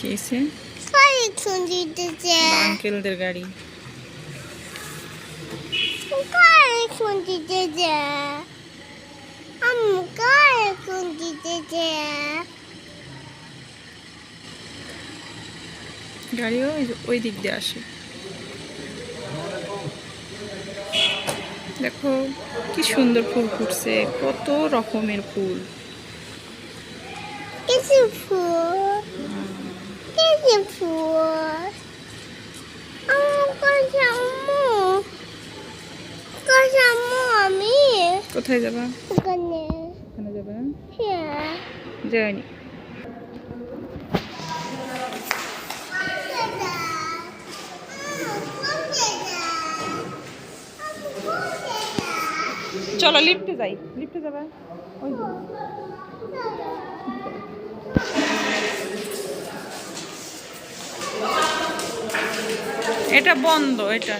কেসে আঙ্কেলদের গাড়ি। গাড়িও ওই দিক দিয়ে আসে। দেখো কি সুন্দর ফুল ফুটছে কত রকমের ফুল। কিছু ফুল কিছু আম্মু কাছে আম্মু কাছে আম্মু আমি কোথায় যাবা? ওখানে ওখানে যাবে হ্যাঁ যায়নি। চলো লিফটে যাই। লিফটে যাবা? ওই এটা বন্ধ এটা।